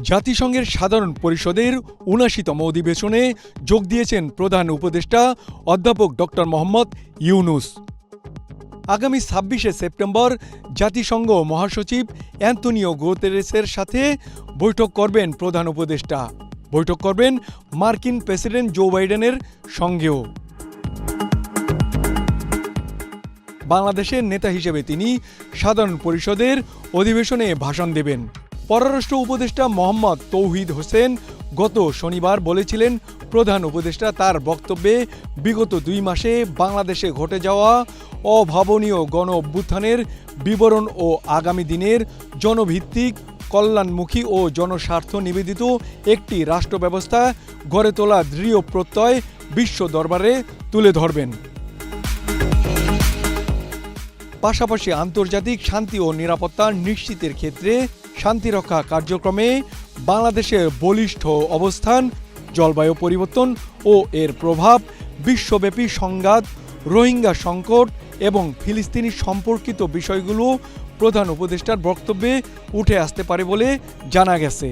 জাতিসংঘের সাধারণ পরিষদের উনাশিতম অধিবেশনে যোগ দিয়েছেন প্রধান উপদেষ্টা অধ্যাপক ডক্টর মোহাম্মদ ইউনুস। আগামী ছাব্বিশে সেপ্টেম্বর জাতিসংঘ মহাসচিব অ্যান্তনিও গুতেরেসের সাথে বৈঠক করবেন প্রধান উপদেষ্টা। বৈঠক করবেন মার্কিন প্রেসিডেন্ট জো বাইডেনের সঙ্গেও। বাংলাদেশের নেতা হিসেবে তিনি সাধারণ পরিষদের অধিবেশনে ভাষণ দেবেন। পররাষ্ট্র উপদেষ্টা মোহাম্মদ তৌহিদ হোসেন গত শনিবার বলেছিলেন, প্রধান উপদেষ্টা তার বক্তব্যে বিগত দুই মাসে বাংলাদেশে ঘটে যাওয়া অভাবনীয় গণ অভ্যুত্থানের বিবরণ ও আগামী দিনের জনভিত্তিক, কল্যাণমুখী ও জনস্বার্থ নিবেদিত একটি রাষ্ট্র ব্যবস্থা গড়ে তোলা দৃঢ় প্রত্যয় বিশ্ব দরবারে তুলে ধরবেন। পাশাপাশি আন্তর্জাতিক শান্তি ও নিরাপত্তা নিশ্চিতের ক্ষেত্রে শান্তিরক্ষা কার্যক্রমে বাংলাদেশের বলিষ্ঠ অবস্থান, জলবায়ু পরিবর্তন ও এর প্রভাব, বিশ্বব্যাপী সংঘাত, রোহিঙ্গা সংকট এবং ফিলিস্তিনি সম্পর্কিত বিষয়গুলো প্রধান উপদেষ্টার বক্তব্যে উঠে আসতে পারে বলে জানা গেছে।